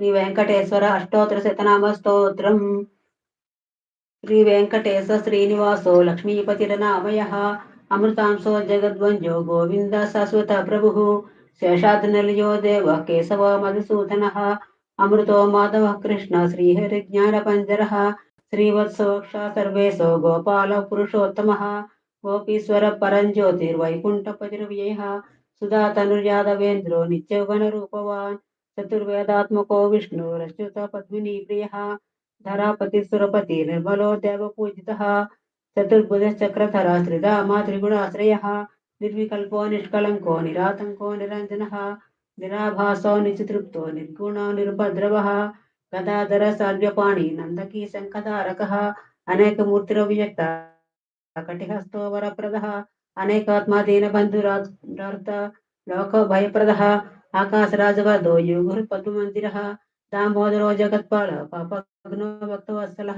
శ్రీ వెంకటేశ్వర అష్టోత్తర శతనామ స్తోత్రం. శ్రీ వెంకటేశ శ్రీనివాసో లక్ష్మీపతిరనామయ. అమృతాంశో జగద్వంజో గోవింద శాశ్వత ప్రభు. శేషాద్నలియో దేవ కేశవ మధుసూదన. అమృతో మాధవ కృష్ణ శ్రీహరి జ్ఞాన పంజర. శ్రీవత్సోక్ష సర్వేశో గోపాల పురుషోత్తమ. గోపీశ్వర పరంజ్యోతిర్వైకుంఠ పరంజ్యోతిర్వైకుంఠపతిర్వ్యయ సుధా తనుర్యాదవేంద్రో నిత్యగణ రూపవాన్. चतुर्वेदात्मको विष्णुरच्युत पद्मिनी प्रिय धरापति सुरपति निर्मलो देव पूजि देवपूजितः चतुर्भुजश्चक्रधराश्रिरामा त्रिगुणाश्रयः निर्विकल्पो निष्कलङ्को निरातंको निरंजन निराभासो निचितृप्तो निर्गुणो निरुपद्रवः गदाधर साल्व्यपाणि नन्दकी शङ्खधारकः अनेकमूर्तिरव्यक्ता कटिहस्तो वरप्रदः अनेकात्मा दीनबन्धुरार्थ लोक भयप्रद అనేకాత్మా దీన యోగుర్ పద్మమందిర దామోదరో జగత్పాల పాపగ్నో భక్తవత్సల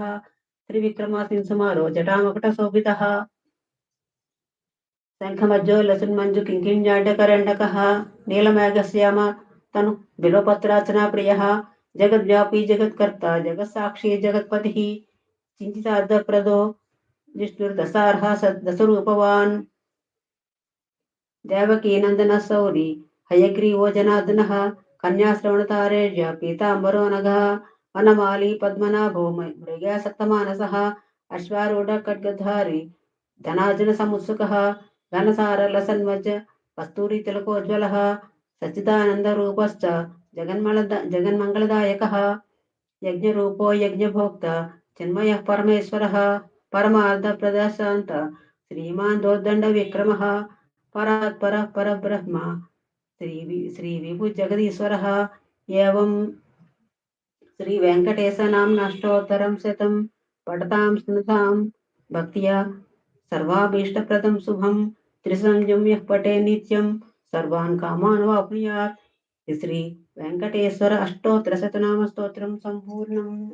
త్రివిక్రమాసింసుమారో జటామకట శోభిత శంఖమజ్జో లసున్మంజు కింకిణ్యాడ్డకరండక నీలమేఘశ్యామ తను బిలోపత్రాచనా ప్రియ జగద్వ్యాపీ జగత్కర్త జగత్సాక్షి జగత్పతి చింతితార్థప్రదో విష్ణుర్దశార్హ దశరూపవాన్ దేవకీ నందన సౌరి हयग्रीवो जनार्दनः कन्याश्रवणतारेढ्य पीताम्बरो नघः वनमाली पद्मनाभो मृगसप्तमानसः अश्वारूढखड्गधारी धनार्जुनसमुत्सुकः घनसारलसन्वज कस्तूरीतिलकोज्ज्वलः सच्चिदानन्दरूपश्च जगन्मलद जगन्मङ्गलदायकः यज्ञरूपो यज्ञभोक्ता चिन्मयः परमेश्वरः परमार्धप्रदशान्त श्रीमान् दोर्दण्डविक्रमः परात्परः परब्रह्म श्री श्रीविभुजगदीश्वरः एवं श्रीवेङ्कटेशनाम्नाष्टोत्तरं शतं पठतां, स्मृतां, भक्त्या सर्वाभीष्टप्रदं शुभं शुभम यः पटे नित्यम सर्वान् कामान् वाप्नुयात्। श्रीवेङ्कटेश्वर अष्टोत्तरशतनामस्तोत्रं सम्पूर्णम्।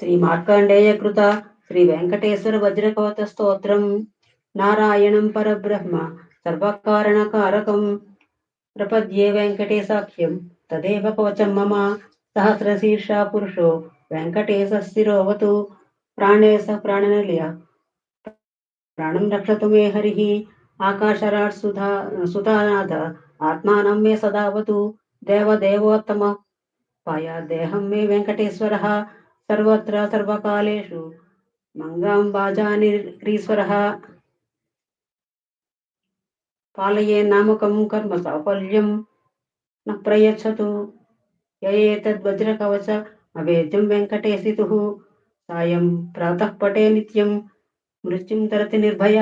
శ్రీ వెంకటేశ్వర మార్కండేయ కృత శ్రీ వెంకటేశ్వర వజ్రకవత స్తోత్రం. నారాయణం పరబ్రహ్మ సర్వకారణకారకం. ప్రపద్యే వెంకటేశాఖ్యం తదేవ కవచం మమ సహస్రశీర్ష పురుషో వెంకటేశిరోవతు ప్రాణేశ ప్రాణనిలయ ప్రాణం రక్షతు మే హరి. ఆకాశరాట్ సుధా సుధానాథ ఆత్మానం మే సదావతు. దేవదేవోత్తమ పాయా దేహం మే వెంకటేశ్వర. సర్వత్ర సర్వకాలేషు. మంగాంబాజానిరీశ్వరः పాలయే నామకం కర్మ సాఫల్యం. న ప్రయచ్చతు యయేతద్వజ్రకవచ అవేద్యం వెంకటేశితు. సాయం ప్రాతః పటే నిత్యం. మృత్యుం తరతి నిర్భయ.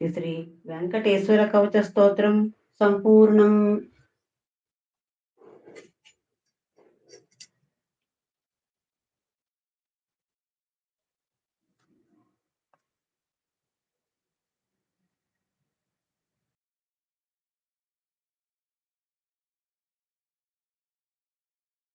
శ్రీ వెంకటేశ్వర కవచ స్తోత్రం సంపూర్ణం.